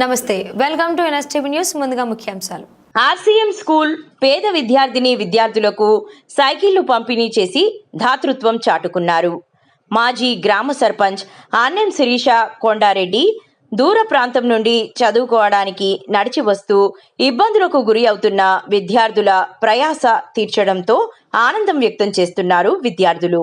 నమస్తే welcome to NSTV news ముందుగా ముఖ్యాంశాలు. ఆర్సీఎం స్కూల్ పేద విద్యార్థిని విద్యార్థులకు సైకిళ్ళు పంపిణీ చేసి ధాతృత్వం చాటుకున్నారు. మాజీ గ్రామ సర్పంచ్ ఆన్యం శిరీష కొండారెడ్డి దూర ప్రాంతం నుండి చదువుకోవడానికి నడిచి వస్తూ ఇబ్బందులకు గురి అవుతున్న విద్యార్థుల ప్రయాస తీర్చడంతో ఆనందం వ్యక్తం చేస్తున్నారు విద్యార్థులు.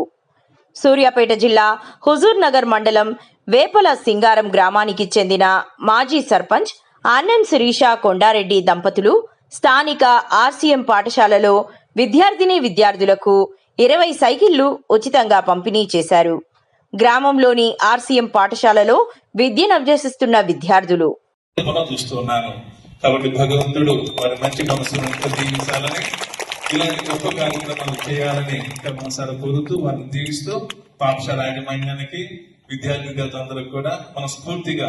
సూర్యాపేట జిల్లా హుజూర్ నగర్ మండలం వేపల సింగారం గ్రామానికి చెందిన మాజీ సర్పంచ్ అన్నం శిరీష కొండారెడ్డి దంపతులు స్థానిక ఆర్సీఎం పాఠశాలలో విద్యార్థిని విద్యార్థులకు ఇరవై సైకిళ్ళు ఉచితంగా పంపిణీ చేశారు. గ్రామంలోని ఆర్సీఎం పాఠశాలలో విద్యను అభ్యసిస్తున్న విద్యార్థులు. చూస్తున్నాను కాబట్టి భగవంతుడు వారి మంచి మనసును దీవించాలని ఇలాంటి గొప్ప కార్యక్రమాలు చేయాలని మనసారా కోరుతూ వారిని దీవిస్తూ పాఠశాల యాజమాన్యానికి విద్యార్థి విద్యార్థులందరికీ కూడా మనస్ఫూర్తిగా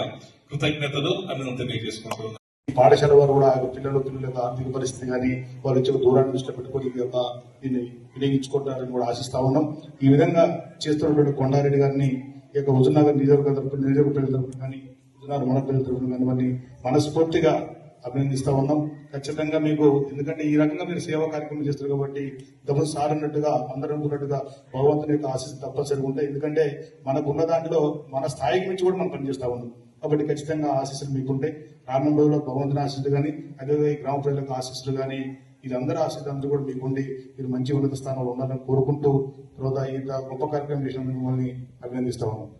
కృతజ్ఞతలు అభినందన తెలియజేసుకుంటున్నాం ఈ పాఠశాల వారు కూడా పిల్లలు పిల్లలు పిల్లల యొక్క ఆర్థిక పరిస్థితి కానీ వారు వచ్చే దూరాన్ని దృష్టిలో పెట్టుకుని ఈ యొక్క దీన్ని వినియోగించుకుంటారని కూడా ఆశిస్తా ఉన్నాం. ఈ విధంగా చేస్తున్నటువంటి కొండారెడ్డి గారిని ఈ యొక్క హుజునగర్ నియోజకవర్గ తరపున నియోజకవర్గ ప్రజల తరపున కానీ హుజునగర్ మన ప్రజల తరపున కానీ మనస్ఫూర్తిగా అభినందిస్తా ఉన్నాం. ఖచ్చితంగా మీకు ఎందుకంటే ఈ రకంగా మీరు సేవా కార్యక్రమం చేస్తారు కాబట్టి గమని సారన్నట్టుగా అందరూ అనుకున్నట్టుగా భగవంతుని యొక్క ఆశీస్సు తప్పనిసరిగా ఉంటాయి. ఎందుకంటే మనకున్న దాంట్లో మన స్థాయికి మించి కూడా మనం పనిచేస్తా ఉన్నాం. కాబట్టి ఖచ్చితంగా ఆశీస్సులు మీకుంటాయి. రానున్న రోజుల్లో భగవంతుని ఆశీస్సులు కానీ అదేవిధంగా ఈ గ్రామ ప్రజలకు ఆశీస్సులు కానీ వీరందరూ ఆశీస్సులు అందరూ కూడా మీకుండి మీరు మంచి ఉన్నత స్థానంలో ఉండాలని కోరుకుంటూ తర్వాత ఇంత గొప్ప కార్యక్రమం చేసిన మిమ్మల్ని అభినందిస్తా ఉన్నాం.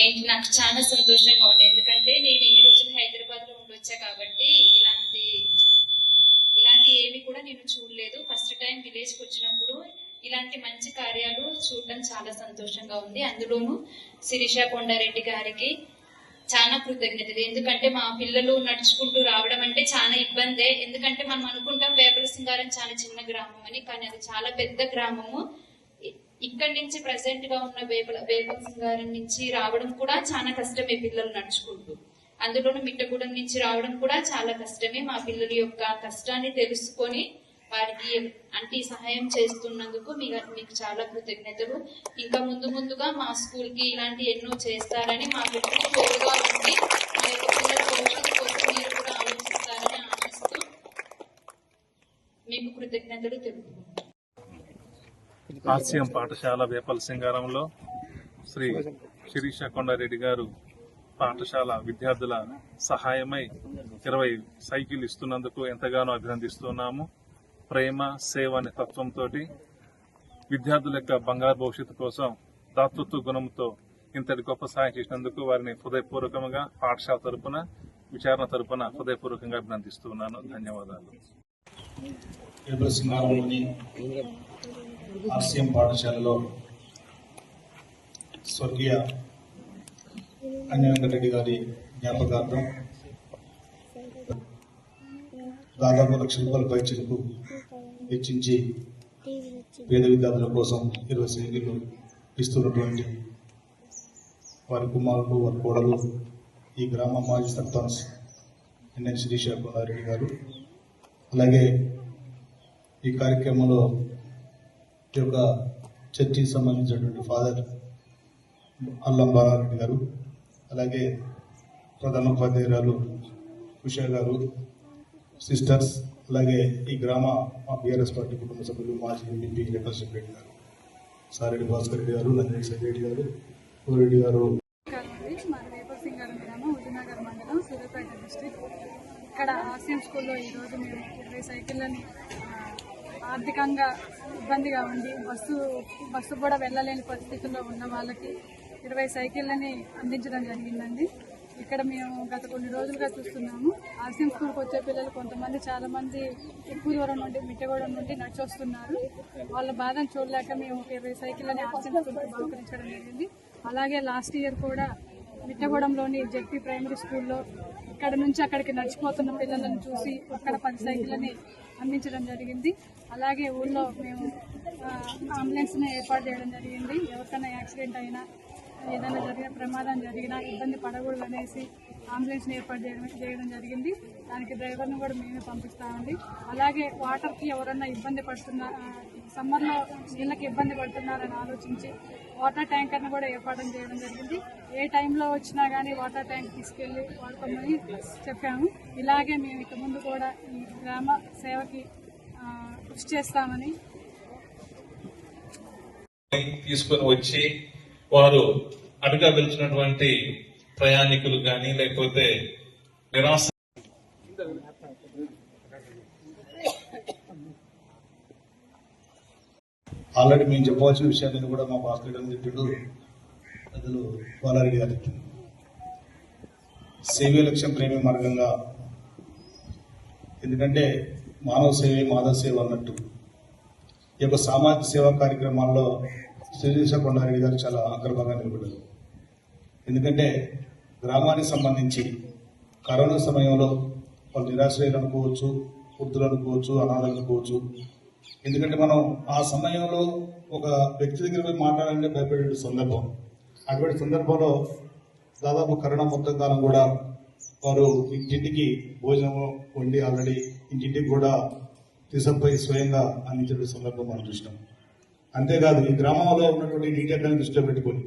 ఏంటి నాకు చాలా సంతోషంగా ఉంది. ఎందుకంటే నేను ఈ రోజు హైదరాబాద్ లో కాబట్టి ఇలాంటి ఇలాంటి ఏమి కూడా నేను చూడలేదు. ఫస్ట్ టైం విలేజ్కి వచ్చినప్పుడు ఇలాంటి మంచి కార్యాలు చూడడం చాలా సంతోషంగా ఉంది. అందులోనూ శిరీష కొండారెడ్డి గారికి చాలా కృతజ్ఞతలు. ఎందుకంటే మా పిల్లలు నడుచుకుంటూ రావడం అంటే చాలా ఇబ్బందే. ఎందుకంటే మనం అనుకుంటాం వేపల సింగారం చాలా చిన్న గ్రామం అని కానీ అది చాలా పెద్ద గ్రామము. ఇక్కడ ఇక్కడి నుంచి ప్రజెంట్గా ఉన్న వేపల వేపల సింగారం నుంచి రావడం కూడా చాలా కష్టమే పిల్లలు నడుచుకుంటూ. అందులోనూ మిట్టగూడెం నుంచి రావడం కూడా చాలా కష్టమే. మా పిల్లల యొక్క కష్టాన్ని తెలుసుకొని వారికి అంటే సహాయం చేస్తున్నందుకు మీకు చాలా కృతజ్ఞతలు. ఇంకా ముందు ముందుగా మా స్కూల్కి ఇలాంటి ఎన్నో చేస్తారని మా బిడ్డలు తోడుగా ఉండి మా యొక్క పిల్లల భవిష్యత్తు కోసం మీరు కూడా ఆలోచిస్తారని ఆశిస్తూ మీకు కృతజ్ఞతలు తెలుపుకుంటున్నాను. ఆర్సీఎం పాఠశాల వేపల సింగారంలో శ్రీ శిరీష కొండారెడ్డి గారు పాఠశాల విద్యార్థుల సహాయమై ఇరవై సైకిల్ ఇస్తున్నందుకు ఎంతగానో అభినందిస్తున్నాము. ప్రేమ సేవ అనే తత్వంతో విద్యార్థుల యొక్క బంగారు భవిష్యత్తు కోసం దాతృత్వ గుణంతో ఇంతటి గొప్ప సహాయం చేసినందుకు వారిని హృదయపూర్వకంగా పాఠశాల తరపున విచారణ తరపున హృదయపూర్వకంగా అభినందిస్తున్నాను. ధన్యవాదాలు. ఆర్సీఎం పాఠశాలలో స్వర్గీయ అన్యవెంకటరెడ్డి గారి జ్ఞాపకార్థం దాదాపు లక్ష రూపాయల పైచలకు వెచ్చించి పేద విద్యార్థుల కోసం ఇరవై సైకిళ్ళు ఇస్తున్నటువంటి వారి కుమారులు వారి కోడలు ఈ గ్రామ మాజీ సర్పంచ్ ఎన్ఎన్ శిరీష కొండారెడ్డి గారు. అలాగే ఈ కార్యక్రమంలో ఈ యొక్క చర్చికి సంబంధించినటువంటి ఫాదర్ అల్లం బాలారెడ్డి గారు అలాగే ప్రధాన ఉపాధ్యాయురాలు ఉషా గారు సిస్టర్స్ అలాగే ఈ గ్రామ మా బీఆర్ఎస్ పార్టీ కుటుంబ సభ్యులు మాజీ ఎంపీ రేఖల్ రెడ్డి గారు సారెడ్డి భాస్కర్ రెడ్డి గారు నందిని రెడ్డి గారు రెడ్డి గారు. మా ఇక్కడ ఆసియం స్కూల్లో ఈరోజు మేము ఇరవై సైకిళ్ళని ఆర్థికంగా ఇబ్బందిగా ఉంది బస్సు బస్సు కూడా వెళ్ళలేని పరిస్థితుల్లో ఉన్న వాళ్ళకి ఇరవై సైకిళ్ళని అందించడం జరిగిందండి. ఇక్కడ మేము గత కొన్ని రోజులుగా చూస్తున్నాము. ఆసియం స్కూల్కి వచ్చే పిల్లలు కొంతమంది చాలా మంది ఎక్కువ దూరం నుండి మిట్టగూడెం నుండి నడిచి వస్తున్నారు వాళ్ళ బాధను చూడలేక మేము ఒక ఇరవై సైకిళ్ళని ఆసియం స్కూల్కి బహుకరించడం జరిగింది. అలాగే లాస్ట్ ఇయర్ కూడా మిట్టగూడెంలోని జెడ్పీ ప్రైమరీ స్కూల్లో ఇక్కడ నుంచి అక్కడికి నడిచిపోతున్న పిల్లలను చూసి అక్కడ పది సైకిళ్ళని అందించడం జరిగింది. అలాగే ఊళ్ళో మేము అంబులెన్స్ని ఏర్పాటు చేయడం జరిగింది. ఎవరికైనా యాక్సిడెంట్ అయినా ఏదైనా జరిగిన ప్రమాదం జరిగినా ఇబ్బంది పడకూడదు అనేసి అంబులెన్స్ని ఏర్పాటు చేయడం చేయడం జరిగింది. దానికి డ్రైవర్ని కూడా మేమే పంపిస్తామండి. అలాగే వాటర్కి ఎవరన్నా ఇబ్బంది పడుతున్నా సమ్మర్లో నీళ్ళకి ఇబ్బంది పడుతున్నారని ఆలోచించి వాటర్ ట్యాంకర్ను కూడా ఏర్పాటు చేయడం జరిగింది. ఏ టైంలో వచ్చినా కానీ వాటర్ ట్యాంక్ తీసుకెళ్ళి వాడుకోమని చెప్పాము. ఇలాగే మేము ఇక ముందు కూడా ఈ గ్రామ సేవకి కృషి చేస్తామని తీసుకొని వచ్చి వారు అడుగా వెళ్తున్నటువంటి ప్రయాణికులు కానీ లేకపోతే నిరాశ ఆల్రెడీ మేము చెప్పవలసిన విషయాన్ని కూడా మా భాస్కర్ గారు చెప్పిండు. పెద్దలు బాలారెడ్డి గారు సేవే లక్ష్యం ప్రేమే మార్గంగా. ఎందుకంటే మానవ సేవే మాధవ సేవ అన్నట్టు. ఈ యొక్క సామాజిక సేవా కార్యక్రమాల్లో శ్రీదేశ కొండారెడ్డి గారు చాలా అగ్రభంగా నిలబడ్డారు. ఎందుకంటే గ్రామానికి సంబంధించి కరోనా సమయంలో వాళ్ళు నిరాశ్రయులు అనుకోవచ్చు వృద్ధులు అనుకోవచ్చు అనాథలు అనుకోవచ్చు. ఎందుకంటే మనం ఆ సమయంలో ఒక వ్యక్తి దగ్గర పోయి మాట్లాడాలంటే భయపడే సందర్భం. అటువంటి సందర్భంలో దాదాపు కరోనా మొత్తం కాలం కూడా వారు ఇంటింటికి భోజనం వండి ఆల్రెడీ ఇంటింటికి కూడా తీసుకుపోయి స్వయంగా అందించే సందర్భం మనం చూసినాం. అంతేకాదు ఈ గ్రామంలో ఉన్నటువంటి నీటి అడ్డాన్ని దృష్టిలో పెట్టుకొని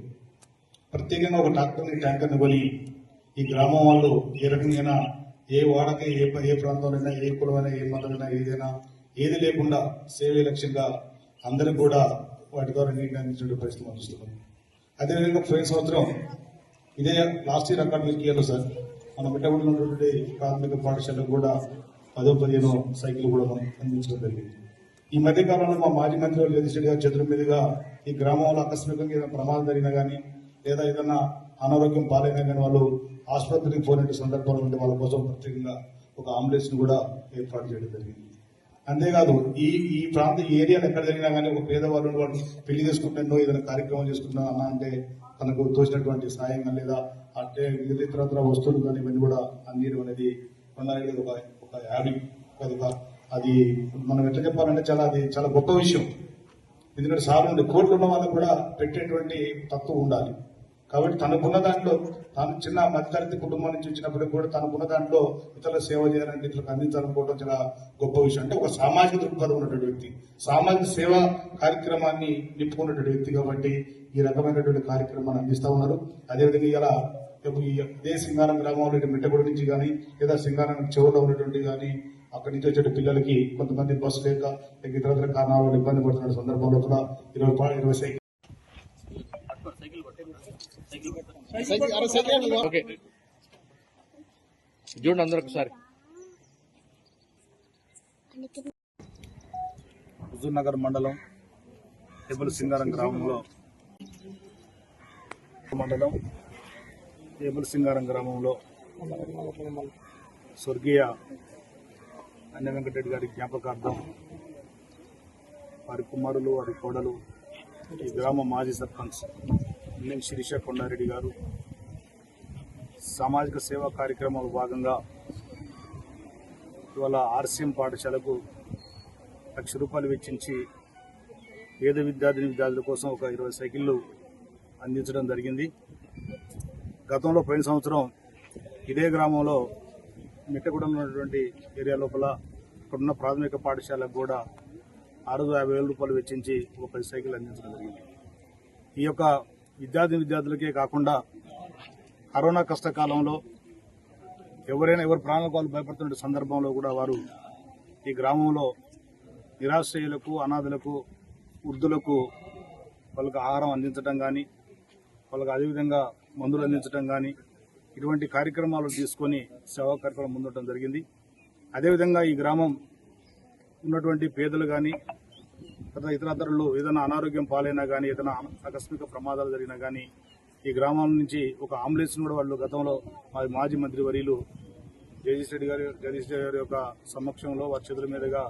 ప్రత్యేకంగా ఒక ట్రాక్టర్ని ట్యాంకర్ని కొని ఈ గ్రామం వాళ్ళు ఏ రకంగా ఏ వాడక ఏ ఏ ప్రాంతంలో ఏ కులమైనా ఏ మతమైనా ఏదైనా ఏది లేకుండా సేవే లక్ష్యంగా అందరికి కూడా వాటి ద్వారా నీటిని అందించే పరిస్థితి మనం చూస్తున్నాం. అదేవిధంగా పోయిన సంవత్సరం ఇదే లాస్ట్ ఇయర్ అకాడమిక్ ఇయర్లో సార్ మన మిట్టగుడిలో ఉన్నటువంటి ప్రాథమిక పాఠశాలకు కూడా పదో పదిహేను సైకిల్ కూడా మనం అందించడం జరిగింది. ఈ మధ్య కాలంలో మా మాజీ మంత్రి వాళ్ళు జగదీష్ గారి చేతుల మీదుగా ఈ గ్రామంలో ఆకస్మికంగా ఏదైనా ప్రమాదం జరిగినా కానీ లేదా ఏదైనా అనారోగ్యం పాలైనా కానీ వాళ్ళు ఆసుపత్రికి పోయిన సందర్భంలో ఉంటే వాళ్ళ కోసం ప్రత్యేకంగా ఒక అంబులెన్స్ని కూడా ఏర్పాటు చేయడం జరిగింది. అంతేకాదు ఈ ఈ ప్రాంత ఈ ఏరియాలో ఎక్కడ జరిగినా కానీ ఒక పేదవాళ్ళు వాళ్ళు పెళ్ళి చేసుకుంటానో ఏదైనా కార్యక్రమం చేసుకుంటున్నా అన్న అంటే తనకు తోచినటువంటి సాయంగా లేదా అంటే మిగతా ఇతరత్ర వస్తువులు కానీ ఇవన్నీ కూడా అందించడం అనేది కొందరికి ఒక ఒక యాడ్ ఒక అది మనం ఎట్లా చెప్పాలంటే చాలా అది చాలా గొప్ప విషయం. ఎందుకంటే సార్ నుండి కోట్లు ఉన్న వాళ్ళకు కూడా పెట్టేటువంటి తత్వం ఉండాలి. కాబట్టి తనకున్న దాంట్లో తాను చిన్న మధ్యతరగతి కుటుంబం నుంచి వచ్చినప్పటికీ కూడా తనకున్న దాంట్లో ఇతరుల సేవ చేయాలంటే ఇతరులకు అందించాలనుకోవడం చాలా గొప్ప విషయం. అంటే ఒక సామాజిక దృక్పథం ఉన్నటువంటి వ్యక్తి. సామాజిక సేవా కార్యక్రమాన్ని నింపుకున్నటువంటి వ్యక్తి కాబట్టి ఈ రకమైనటువంటి కార్యక్రమాన్ని అందిస్తూ ఉన్నారు. అదేవిధంగా ఇలా ఈ ఇదే సింగారం గ్రామంలో ఇటు మిట్టగూడ నుంచి కానీ లేదా సింగారం చెవులో ఉన్నటువంటి కానీ అక్కడి నుంచి వచ్చే పిల్లలకి కొంతమంది బస్సు లేక లేక ఇతర కారణాల వల్ల ఇబ్బంది పడుతున్న సందర్భంలో కూడా ఇరవై పా- ఇరవై సైకిల్ ఓకే. చూడండి అందరూ ఒకసారి. హుజూర్ నగర్ మండలం టేబుల్ సింగారం గ్రామంలో మండలం టేబుల్ సింగారం గ్రామంలో స్వర్గీయ అన్న వెంకటరెడ్డి గారి జ్ఞాపకార్థం వారి కుమారులు వారి కోడలు ఈ గ్రామ మాజీ సర్పంచ్ ఎన్ఎం శిరీష కొండారెడ్డి గారు సామాజిక సేవా కార్యక్రమంలో భాగంగా ఇవాళ ఆర్సీఎం పాఠశాలకు లక్ష రూపాయలు వెచ్చించి పేద విద్యార్థిని విద్యార్థుల కోసం ఒక ఇరవై సైకిళ్ళు అందించడం జరిగింది. గతంలో పోయిన సంవత్సరం ఇదే గ్రామంలో మిట్టగూడెంలో ఉన్నటువంటి ఏరియా లోపల ఇక్కడున్న ప్రాథమిక పాఠశాలకు కూడా ఆరు యాభై వేల రూపాయలు వెచ్చించి ఒక పది సైకిల్ అందించడం జరిగింది. ఈ యొక్క విద్యార్థి విద్యార్థులకే కాకుండా కరోనా కష్టకాలంలో ఎవరైనా ఎవరి ప్రాణాలకు వాళ్ళు భయపడుతున్న సందర్భంలో కూడా వారు ఈ గ్రామంలో నిరాశ్రయులకు అనాథులకు వృద్ధులకు వాళ్ళకు ఆహారం అందించడం కానీ వాళ్ళకి అదేవిధంగా మందులు అందించడం కానీ ఇటువంటి కార్యక్రమాలు తీసుకొని సేవా కార్యక్రమం ముందుండటం జరిగింది. అదేవిధంగా ఈ గ్రామం ఉన్నటువంటి పేదలు కానీ తర్వాత ఇతరతరులు ఏదైనా అనారోగ్యం పాలైనా కానీ ఏదైనా ఆకస్మిక ప్రమాదాలు జరిగినా కానీ ఈ గ్రామం నుంచి ఒక అంబులెన్స్ కూడా వాళ్ళు గతంలో మా మాజీ మంత్రి వర్యులు జగదీష్ రెడ్డి గారి జగదీష్ రెడ్డి గారి యొక్క సమక్షంలో వారి చేతుల మీదుగా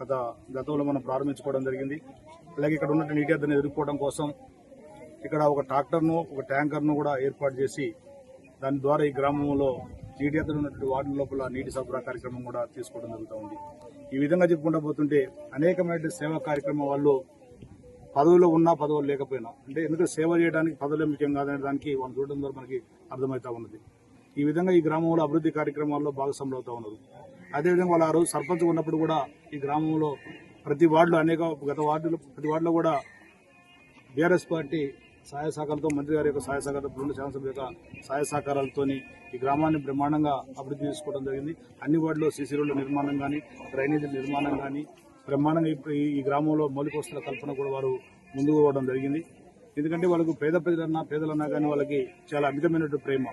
గత గతంలో మనం ప్రారంభించుకోవడం జరిగింది. అలాగే ఇక్కడ ఉన్నటువంటి నీటి అద్దెను ఎదుర్కోవడం కోసం ఇక్కడ ఒక ట్రాక్టర్ను ఒక ట్యాంకర్ను కూడా ఏర్పాటు చేసి దాని ద్వారా ఈ గ్రామంలో నీటి ఉన్నటువంటి వార్డు లోపల నీటి సరఫరా కార్యక్రమం కూడా తీసుకోవడం జరుగుతూ ఉంది. ఈ విధంగా చెప్పుకుంటూ పోతుంటే అనేకమైన సేవా కార్యక్రమం వాళ్ళు పదవిలో ఉన్నా పదవులు లేకపోయినా అంటే ఎందుకంటే సేవ చేయడానికి పదవులే ముఖ్యం కాదనే దానికి వాళ్ళు చూడడం ద్వారా మనకి అర్థమవుతా ఉన్నది. ఈ విధంగా ఈ గ్రామంలో అభివృద్ధి కార్యక్రమాల్లో భాగస్వాములు అవుతా ఉన్నారు. అదేవిధంగా వాళ్ళు ఆ రోజు సర్పంచ్ ఉన్నప్పుడు కూడా ఈ గ్రామంలో ప్రతి వార్డులో అనేక గత వార్డులో ప్రతి వార్డులో కూడా బీఆర్ఎస్ పార్టీ సహాయ సహకారాలతో మంత్రి గారి యొక్క సహాయ సహకారంతో రెండు శాసనసభ యొక్క సహాయ సహకారాలతోని ఈ గ్రామాన్ని బ్రహ్మాండంగా అభివృద్ధి చేసుకోవడం జరిగింది. అన్ని వార్డులో సీసీ రోడ్ల నిర్మాణం కానీ డ్రైనేజీ నిర్మాణం కానీ బ్రహ్మాండంగా ఈ- ఈ- గ్రామంలో మౌలిక వస్తువుల కల్పన కూడా వారు ముందుకు పోవడం జరిగింది. ఎందుకంటే వాళ్ళకు పేద ప్రజలన్నా పేదలన్నా కానీ వాళ్ళకి చాలా అమితమైనటువంటి ప్రేమ.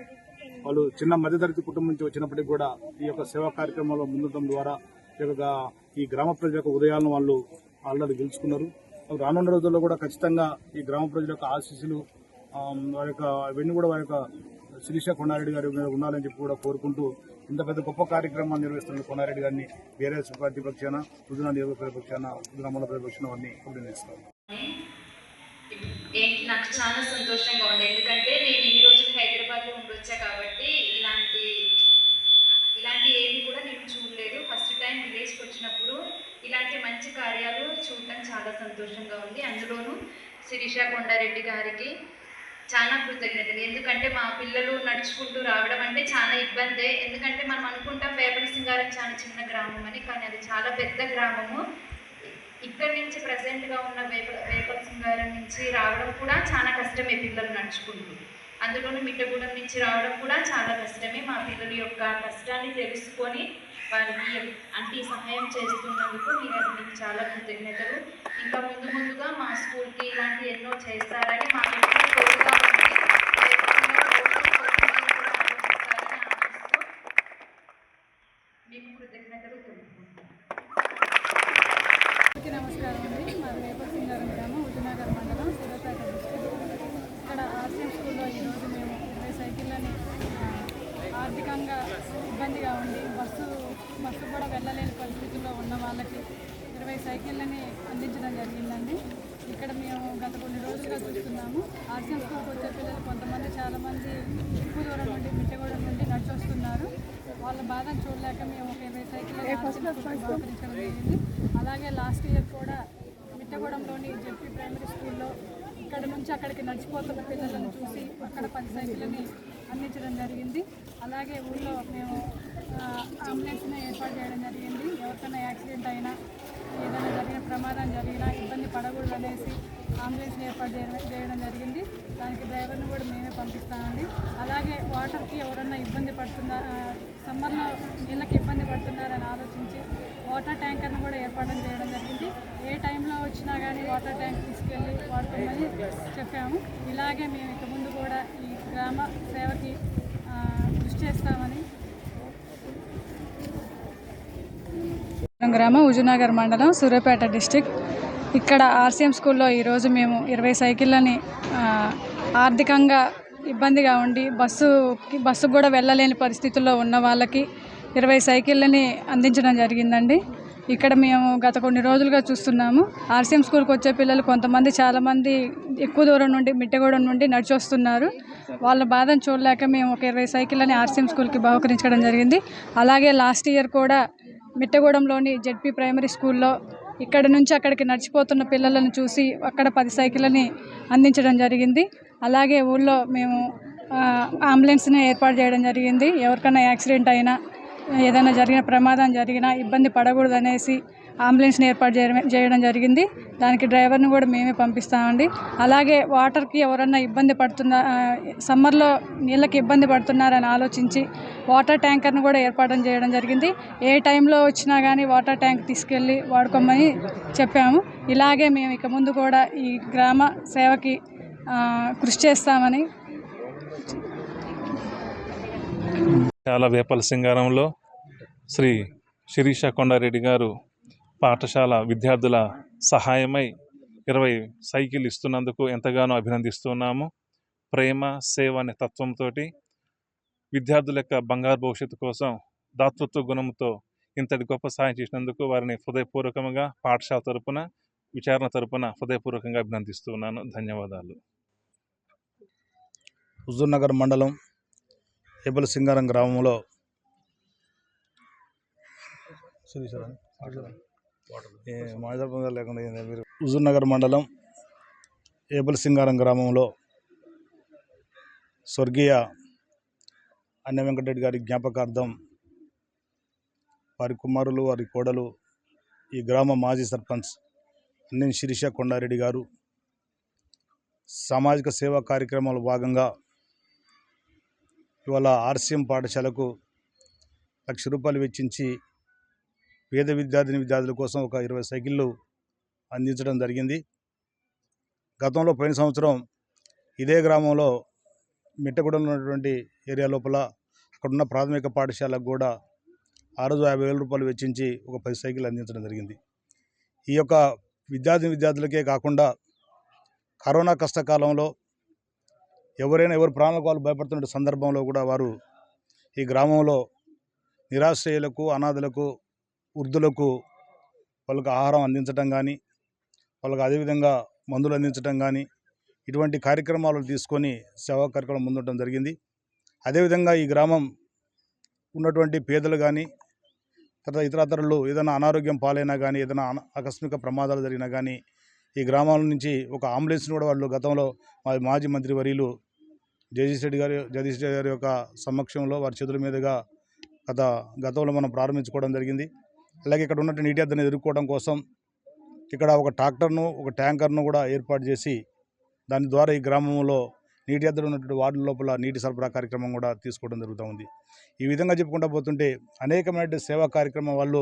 వాళ్ళు చిన్న మధ్యతరగతి కుటుంబం నుంచి వచ్చినప్పటికీ కూడా ఈ యొక్క సేవా కార్యక్రమంలో ముందుండటం ద్వారా ఈ యొక్క ఈ గ్రామ ప్రజల యొక్క ఉదయాలను వాళ్ళు ఆల్రెడీ గెలుచుకున్నారు. రానున్న రోజుల్లో కూడా ఖచ్చితంగా ఈ గ్రామ ప్రజల యొక్క ఆశీస్సులు వారి యొక్క అవన్నీ కూడా వారి యొక్క శిరీష కొండారెడ్డి గారి మీద ఉండాలని చెప్పి కూడా కోరుకుంటూ ఇంత పెద్ద గొప్ప కార్యక్రమాన్ని నిర్వహిస్తున్న కొండారెడ్డి గారిని బీఆర్ఎస్ ప్రతిపక్షాన పక్షాన నియోజక ప్రతిపక్షాన గ్రామాల ప్రతిపక్షాన వారిని అభినందిస్తాను ఏంటి నాకు చాలా సంతోషంగా ఉంది. ఎందుకంటే నేను ఈ రోజు హైదరాబాద్లో ఉండొచ్చా కాబట్టి ఇలాంటి ఇలాంటి ఏమి కూడా నేను చూడలేదు. ఫస్ట్ టైం విలేజ్కి వచ్చినప్పుడు ఇలాంటి మంచి కార్యాలు చూడటం చాలా సంతోషంగా ఉంది. అందులోనూ శిరీష కొండారెడ్డి గారికి చాలా కృతజ్ఞతలు. ఎందుకంటే మా పిల్లలు నడుచుకుంటూ రావడం అంటే చాలా ఇబ్బందే. ఎందుకంటే మనం అనుకుంటాం వేపల సింగారం చాలా చిన్న గ్రామం అని కానీ అది చాలా పెద్ద గ్రామము. ఇక్కడ నుంచి ప్రజెంట్గా ఉన్న వేప వేపల సింగారం నుంచి రావడం కూడా చాలా కష్టమే పిల్లలు నడుచుకుంటూ. అందులోనూ మిట్టగూడెం నుంచి రావడం కూడా చాలా కష్టమే. మా పిల్లల యొక్క కష్టాన్ని తెలుసుకొని వారికి అంటే సహాయం చేస్తున్నందుకు మీరు మీకు చాలా కృతజ్ఞతలు. ఇంకా ముందు ముందుగా మా స్కూల్కి ఇలాంటి ఎన్నో చేస్తారని మా ఎప్పుడు తోడుగా ఉండి వేపల సింగారం కోసం కూడా ఆలోచిస్తారని ఆశిస్తూ మీకు కృతజ్ఞతలు తెలుపుకుంటున్నాను అందరికీ నమస్కారం అండి మాది వేపర్ సింగారం గ్రామం ఉద్యనగర్ మండలం సూర్యాపేట డిస్ట్రిక్ట్ ఇక్కడ ఆర్సీఎం స్కూల్లో ఈరోజు మేము ఇరవై సైకిళ్ళని ఆ, ఆర్థికంగా ఇబ్బందిగా ఉండి బస్సు బస్సు కూడా వెళ్ళలేని పరిస్థితుల్లో ఉన్న వాళ్ళకి ఇరవై సైకిళ్ళని అందించడం జరిగిందండి ఇక్కడ మేము గత కొన్ని రోజులుగా చూస్తున్నాము ఆర్సీఎం స్కూల్కి వచ్చే పిల్లలు కొంతమంది చాలామంది ఎక్కువ దూరం నుండి మిట్టగూడెం నుండి నడిచి వస్తున్నారు వాళ్ళ బాధను చూడలేక మేము ఒక ఇరవై సైకిల్ బహుకరించడం జరిగింది అలాగే లాస్ట్ ఇయర్ కూడా మిట్టగూడెంలోని జెడ్పీ ప్రైమరీ స్కూల్లో ఇక్కడ నుంచి అక్కడికి నడిచిపోతున్న పిల్లలను చూసి అక్కడ పది సైకిళ్ళని అందించడం జరిగింది. అలాగే ఊళ్ళో మేము అంబులెన్స్ని ఏర్పాటు చేయడం జరిగింది. ఎవరికైనా యాక్సిడెంట్ అయినా ఏదైనా జరిగిన ప్రమాదం జరిగినా ఇబ్బంది పడకూడదు అనేసి అంబులెన్స్ని ఏర్పాటు చేయడం చేయడం జరిగింది. దానికి డ్రైవర్ని కూడా మేమే పంపిస్తామండి. అలాగే వాటర్కి ఎవరన్నా ఇబ్బంది పడుతున్నా సమ్మర్లో నీళ్ళకి ఇబ్బంది పడుతున్నారని ఆలోచించి వాటర్ ట్యాంకర్ను కూడా ఏర్పాటు చేయడం జరిగింది. ఏ టైంలో వచ్చినా కానీ వాటర్ ట్యాంక్ తీసుకెళ్ళి వాడుకోమని చెప్పాము. ఇలాగే మేము ఇక ముందు కూడా ఈ గ్రామ సేవకి కృషి చేస్తామని గ్రామం ఉజునగర్ మండలం సూర్యాపేట డిస్టిక్ ఇక్కడ ఆర్సీఎం స్కూల్లో ఈరోజు మేము ఇరవై సైకిళ్ళని ఆర్థికంగా ఇబ్బందిగా ఉండి బస్సు బస్సు కూడా వెళ్ళలేని పరిస్థితుల్లో ఉన్న వాళ్ళకి ఇరవై సైకిళ్ళని అందించడం జరిగిందండి. ఇక్కడ మేము గత కొన్ని రోజులుగా చూస్తున్నాము. ఆర్సీఎం స్కూల్కి వచ్చే పిల్లలు కొంతమంది చాలామంది ఎక్కువ దూరం నుండి మిట్టగూడెం నుండి నడిచి వస్తున్నారు వాళ్ళ బాధను చూడలేక మేము ఒక ఇరవై సైకిళ్ళని ఆర్సీఎం స్కూల్కి బహుకరించడం జరిగింది. అలాగే లాస్ట్ ఇయర్ కూడా మిట్టగూడెంలోని జెడ్పీ ప్రైమరీ స్కూల్లో ఇక్కడ నుంచి అక్కడికి నడిచిపోతున్న పిల్లలను చూసి అక్కడ పది సైకిళ్ళని అందించడం జరిగింది. అలాగే ఊళ్ళో మేము అంబులెన్స్ని ఏర్పాటు చేయడం జరిగింది. ఎవరికైనా యాక్సిడెంట్ అయినా ఏదైనా జరిగిన ప్రమాదం జరిగినా ఇబ్బంది పడకూడదు అనేసి అంబులెన్స్ని ఏర్పాటు చేయడం చేయడం జరిగింది. దానికి డ్రైవర్ని కూడా మేమే పంపిస్తామండి. అలాగే వాటర్కి ఎవరన్నా ఇబ్బంది పడుతున్నా సమ్మర్లో నీళ్ళకి ఇబ్బంది పడుతున్నారని ఆలోచించి వాటర్ ట్యాంకర్ను కూడా ఏర్పాటు చేయడం జరిగింది. ఏ టైంలో వచ్చినా కానీ వాటర్ ట్యాంక్ తీసుకెళ్ళి వాడుకోమని చెప్పాము. ఇలాగే మేము ఇక ముందు కూడా ఈ గ్రామ సేవకి కృషి చేస్తామని చాలా వేపల సింగారంలో శ్రీ శిరీష కొండారెడ్డి గారు పాఠశాల విద్యార్థుల సహాయమై ఇరవై సైకిల్ ఇస్తున్నందుకు ఎంతగానో అభినందిస్తున్నాము. ప్రేమ సేవ అనే తత్వంతో విద్యార్థుల యొక్క బంగారు భవిష్యత్తు కోసం దాతృత్వ గుణంతో ఇంతటి గొప్ప సహాయం చేసినందుకు వారిని హృదయపూర్వకంగా పాఠశాల తరపున విచారణ తరపున హృదయపూర్వకంగా అభినందిస్తున్నాను. ధన్యవాదాలు. హుజూర్నగర్ మండలం ఏబుల సింగారం గ్రామంలో మాట్లాడకుండా లేకుండా మీరు హుజూర్నగర్ మండలం ఏబుల సింగారం గ్రామంలో స్వర్గీయ అన్న వెంకటరెడ్డి గారి జ్ఞాపకార్థం వారి కుమారులు వారి కోడలు ఈ గ్రామ మాజీ సర్పంచ్ అన్నం శిరీష కొండారెడ్డి గారు సామాజిక సేవా కార్యక్రమాల భాగంగా ఇవాళ ఆర్సీఎం పాఠశాలకు లక్ష రూపాయలు వెచ్చించి పేద విద్యార్థిని విద్యార్థుల కోసం ఒక ఇరవై సైకిళ్ళు అందించడం జరిగింది. గతంలో పోయిన సంవత్సరం ఇదే గ్రామంలో మిట్టగూడెంలో ఉన్నటువంటి ఏరియా లోపల అక్కడున్న ప్రాథమిక పాఠశాలకు కూడా ఆ రోజు యాభై వేల రూపాయలు వెచ్చించి ఒక పది సైకిల్ అందించడం జరిగింది. ఈ యొక్క విద్యార్థి విద్యార్థులకే కాకుండా కరోనా కష్టకాలంలో ఎవరైనా ఎవరి ప్రాణాలకు వాళ్ళు భయపడుతున్న సందర్భంలో కూడా వారు ఈ గ్రామంలో నిరాశ్రయులకు అనాథలకు వృద్ధులకు వాళ్ళకు ఆహారం అందించడం కానీ వాళ్ళకు అదేవిధంగా మందులు అందించడం కానీ ఇటువంటి కార్యక్రమాలు తీసుకొని సేవా కార్యక్రమం ముందుండడం జరిగింది. అదేవిధంగా ఈ గ్రామం ఉన్నటువంటి పేదలు కానీ తర్వాత ఇతరతరులు ఏదైనా అనారోగ్యం పాలైనా కానీ ఏదైనా ఆకస్మిక ప్రమాదాలు జరిగినా కానీ ఈ గ్రామాల నుంచి ఒక అంబులెన్స్ని కూడా వాళ్ళు గతంలో మా మాజీ మంత్రి వర్యులు జగదీష్ రెడ్డి గారి జగదీష్ రెడ్డి గారి యొక్క సమక్షంలో వారి చేతుల మీదుగా గత గతంలో మనం ప్రారంభించుకోవడం జరిగింది. అలాగే ఇక్కడ ఉన్నట్టు నీటి అద్దెను ఎదుర్కోవడం కోసం ఇక్కడ ఒక ట్రాక్టర్ను ఒక ట్యాంకర్ను కూడా ఏర్పాటు చేసి దాని ద్వారా ఈ గ్రామంలో నీటి అద్దెలు ఉన్నటువంటి వార్డు లోపల నీటి సరఫరా కార్యక్రమం కూడా తీసుకోవడం జరుగుతూ ఉంది. ఈ విధంగా చెప్పుకుంటూ పోతుంటే అనేకమైన సేవా కార్యక్రమం వాళ్ళు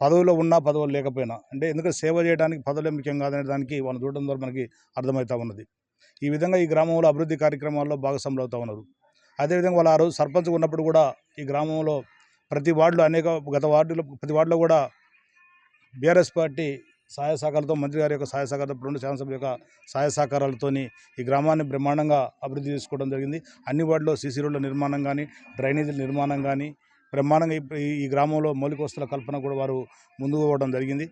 పదవిలో ఉన్నా పదవులు లేకపోయినా అంటే ఎందుకంటే సేవ చేయడానికి పదవులే ముఖ్యం కాదనే దానికి వాళ్ళు చూడడం ద్వారా మనకి అర్థమవుతూ ఉన్నది. ఈ విధంగా ఈ గ్రామంలో అభివృద్ధి కార్యక్రమాల్లో భాగస్వాములు అవుతూ ఉన్నారు. అదేవిధంగా వాళ్ళు ఆ రోజు సర్పంచ్ ఉన్నప్పుడు కూడా ఈ గ్రామంలో ప్రతి వార్డులో అనేక గత వార్డులో ప్రతి వార్డులో కూడా బీఆర్ఎస్ పార్టీ సహాయ సహకారాలతో మంత్రి గారి యొక్క సహాయ సహకారంతో రెండు శాసనసభ్యుల యొక్క సహాయ సహకారాలతోని ఈ గ్రామాన్ని బ్రహ్మాండంగా అభివృద్ధి చేసుకోవడం జరిగింది. అన్ని వార్డులో సీసీ రోడ్ల నిర్మాణం కానీ డ్రైనేజీల నిర్మాణం కానీ బ్రహ్మాండంగా ఈ- ఈ గ్రామంలో మౌలిక వస్తువుల కల్పన కూడా వారు ముందుకు పోవడం జరిగింది.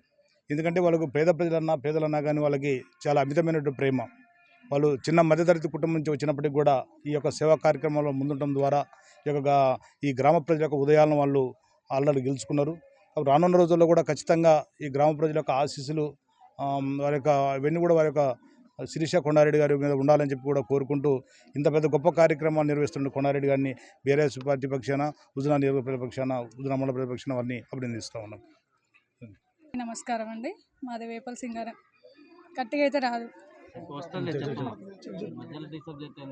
ఎందుకంటే వాళ్ళకు పేద ప్రజలన్నా పేదలన్నా కానీ వాళ్ళకి చాలా అమితమైనటువంటి ప్రేమ. వాళ్ళు చిన్న మధ్యతరగతి కుటుంబం నుంచి వచ్చినప్పటికీ కూడా ఈ యొక్క సేవా కార్యక్రమంలో ముందుండటం ద్వారా ఈ యొక్క ఈ గ్రామ ప్రజల యొక్క ఉదయాలను వాళ్ళు ఆల్రెడీ గెలుచుకున్నారు. రానున్న రోజుల్లో కూడా ఖచ్చితంగా ఈ గ్రామ ప్రజల యొక్క ఆశీస్సులు వారి యొక్క ఇవన్నీ కూడా వారి యొక్క శిరీష కొండారెడ్డి గారి మీద ఉండాలని చెప్పి కూడా కోరుకుంటూ ఇంత పెద్ద గొప్ప కార్యక్రమాలు నిర్వహిస్తున్న కొండారెడ్డి గారిని బీఆర్ఎస్ పార్టీ పక్షాన ఉజనా నియోజకవర్గ పక్షాన ఉజనా మండల ప్రజల పక్షాన వారిని అభినందిస్తూ ఉన్నాం. నమస్కారం అండి. మాది వేపల్ సింగారం. గట్టిగా అయితే రాదు. వస్తుంది మధ్యలో డిస్టర్బ్ చేస్తే?